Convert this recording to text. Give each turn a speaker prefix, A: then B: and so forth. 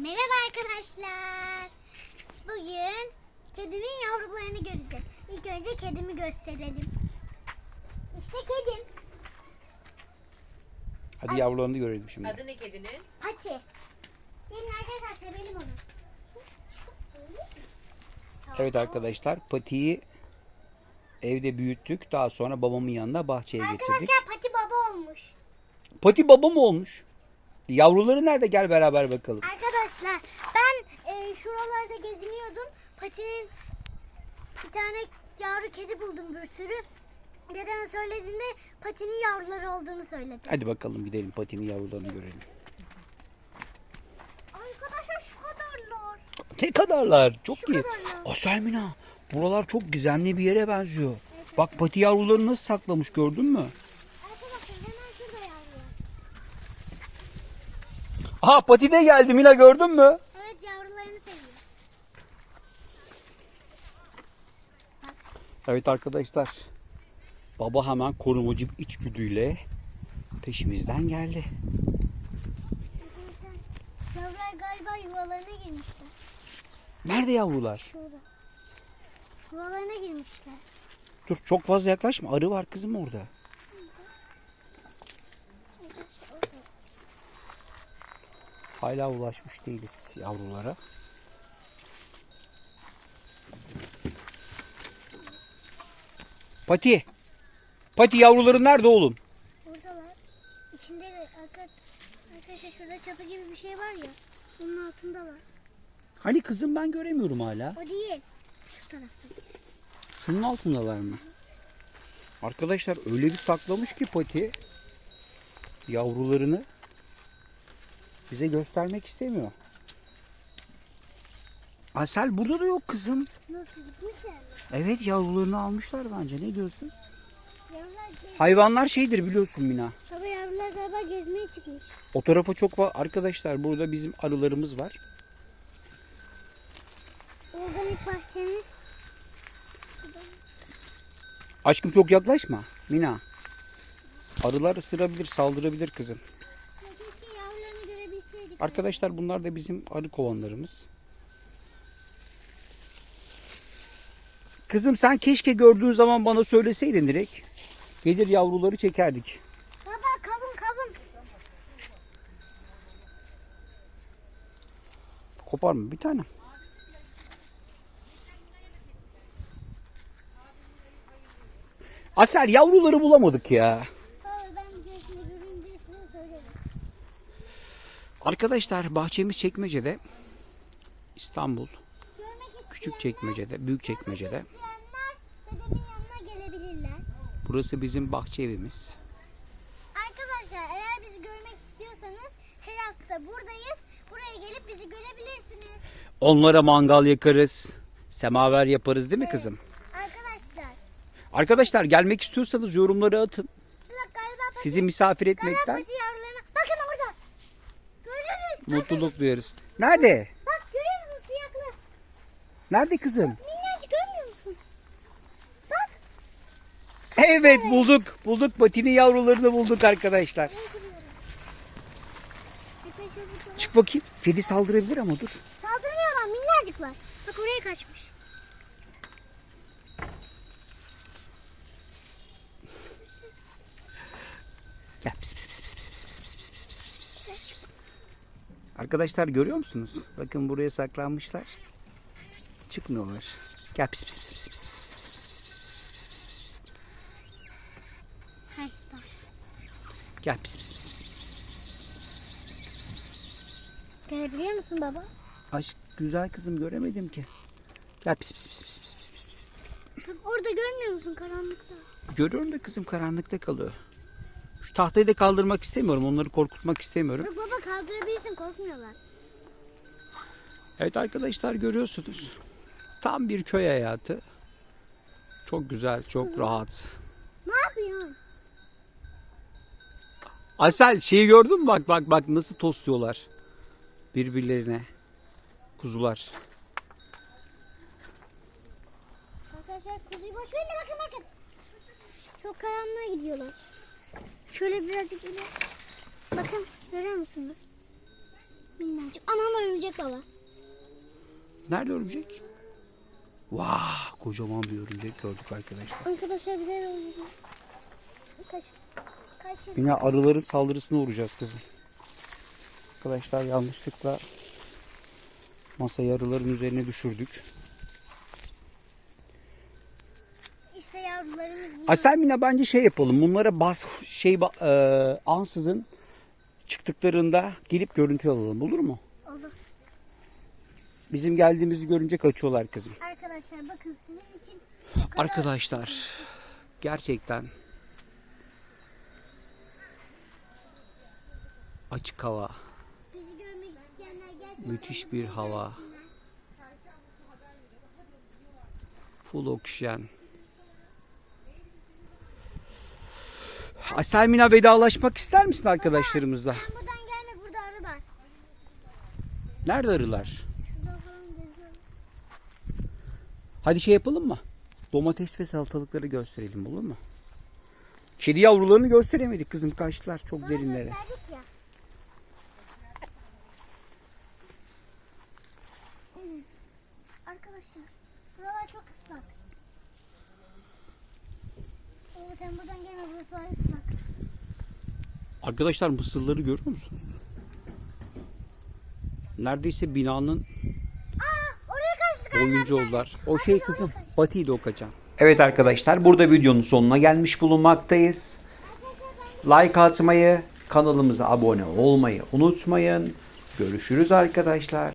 A: Merhaba arkadaşlar. Bugün kedimin yavrularını göreceğiz. İlk önce kedimi gösterelim. İşte kedim.
B: Hadi yavrularını görelim şimdi.
C: Adı ne kedinin?
A: Pati. Gelin arkadaşlar sevelim onu.
B: Evet arkadaşlar patiyi evde büyüttük. Daha sonra babamın yanına bahçeye getirdik.
A: Arkadaşlar Pati baba olmuş.
B: Pati baba mı olmuş? Yavruları nerede? Gel beraber bakalım.
A: Arkadaşlar ben e, şuralarda geziniyordum. Pati'nin bir tane yavru kedi buldum bir sürü. Dedeme söylediğinde Pati'nin yavruları olduğunu söyledi.
B: Hadi bakalım gidelim patinin yavrularını görelim.
A: Arkadaşlar şu kadarlar.
B: Ne kadarlar? Çok
A: Şu
B: iyi.
A: kadarlar.
B: Aselmina buralar çok gizemli bir yere benziyor. Bak pati yavrularını nasıl saklamış gördün mü?
A: Arkadaşlar hemen şurada yavru.
B: Aha pati de geldi Mina gördün mü?
A: Evet yavrularını seviyor.
B: Evet arkadaşlar. Baba hemen korumacı bir içgüdüyle peşimizden geldi.
A: Yavrular galiba yuvalarına girmişler.
B: Nerede yavrular?
A: Şurada. Yuvalarına girmişler.
B: Dur çok fazla yaklaşma. Arı var kızım orada. Hala ulaşmış değiliz yavrulara. Pati. Pati yavruların nerede oğlum?
A: Buradalar. İçinde de arka, arkadaşlar şurada çatı gibi bir şey var ya. Onun altındalar.
B: Hani kızım ben göremiyorum hala.
A: O değil. Şu taraftaki.
B: Şunun altındalar mı? Arkadaşlar öyle bir saklamış ki Pati yavrularını bize göstermek istemiyor. Asel burada da yok kızım.
A: Nasıl gitmişler mi?
B: Evet yavrularını almışlar bence. Ne diyorsun?
A: Yavrular.
B: Hayvanlar şeydir biliyorsun Mina.
A: Baba yavrular galiba gezmeye çıkmış.
B: O tarafa çok var. Arkadaşlar burada bizim arılarımız var.
A: Organik bahçemiz.
B: Aşkım çok yaklaşma Mina. Arılar ısırabilir, saldırabilir kızım.
A: Ya Keşke yavrularını görebilseydik.
B: Arkadaşlar bunlar da bizim arı kovanlarımız. Kızım sen keşke gördüğün zaman bana söyleseydin direkt. Gelir yavruları çekerdik.
A: Baba kavun kavun.
B: Kopar mı? Bir tane. Asel yavruları bulamadık ya.
A: Baba ben gözünü görünce sana söylerim.
B: Arkadaşlar bahçemiz Çekmece'de. İstanbul. Küçük Çekmece'de, Büyük Çekmece'de. Burası bizim bahçe evimiz.
A: Arkadaşlar eğer bizi görmek istiyorsanız her hafta buradayız. Buraya gelip bizi görebilirsiniz.
B: Onlara mangal yakarız. Semaver yaparız değil mi kızım?
A: Arkadaşlar
B: Arkadaşlar gelmek istiyorsanız yorumları atın. Sizi misafir etmekten
A: pati yavrularına. Bakın orada. Görüyor musun?
B: Mutluluk duyarız. Nerede?
A: Bak görüyor musun siyahlı?
B: Nerede kızım?
A: Minnacık görmüyor musun? Bak.
B: Evet bulduk. Bulduk patini yavrularını bulduk arkadaşlar. Çık bakayım. Kedi saldırabilir ama dur.
A: Saldırmıyorlar minnacıklar. Bak oraya kaçmış.
B: Arkadaşlar görüyor musunuz? Bakın buraya saklanmışlar. Çıkmıyorlar. Gel pis pis pis pis pis pis pis pis pis pis pis pis pis pis pis. Gel pis pis pis pis pis pis pis pis pis pis pis pis pis.
A: Görebiliyor musun baba?
B: Aşk güzel kızım göremedim ki. Gel pis pis pis pis pis pis pis
A: orada görmüyor musun karanlıkta?
B: Görüyorum da kızım karanlıkta kalıyor. Tahtayı da kaldırmak istemiyorum. Onları korkutmak istemiyorum.
A: Bak baba kaldırabilirsin korkmuyorlar.
B: Evet arkadaşlar görüyorsunuz. Tam bir köy hayatı. Çok güzel, çok rahat.
A: Ne yapıyorsun?
B: Asel şeyi gördün mü? Bak bak bak nasıl tosluyorlar birbirlerine. Kuzular.
A: Arkadaşlar kuzuyu boş verin de bakın bakın. Çok karanlığa gidiyorlar. Şöyle birazcık ileri. Bakın görüyor musunuz? Minnacık. Anam örümcek baba.
B: Nerede örümcek? Vah kocaman bir örümcek gördük arkadaşlar.
A: Arkadaşlar bize örümcek. Kaç. Kaç.
B: Yine arıların saldırısına uğrayacağız kızım. Arkadaşlar yanlışlıkla masayı arıların üzerine düşürdük.
A: İşte yavrularımız.
B: Aselmina bence şey yapalım. Bunlara bas şey e, ansızın çıktıklarında gelip görüntü alalım. Olur mu?
A: Olur.
B: Bizim geldiğimizi görünce kaçıyorlar kızım.
A: Arkadaşlar bakın sizin için bu kadar
B: Arkadaşlar gerçekten açık hava, müthiş bir hava, full oksijen. Aselmina vedalaşmak ister misin arkadaşlarımızla?
A: Sen buradan gelme burada arı var.
B: Nerede arılar? Hadi şey yapalım mı? Domates ve salatalıkları gösterelim olur mu? Kedi yavrularını gösteremedik kızım kaçtılar çok derinlere.
A: gösterdik ya. Arkadaşlar buralar çok ıslak. Oo, sen buradan gelme burası daha ıslak.
B: Arkadaşlar mısırları görüyor musunuz? Neredeyse binanın
A: Aa oraya kaçtık.
B: oyuncu oldular. O şey kızım Fatih'de o kaçan. Evet arkadaşlar burada videonun sonuna gelmiş bulunmaktayız. Like atmayı, kanalımıza abone olmayı unutmayın. Görüşürüz arkadaşlar.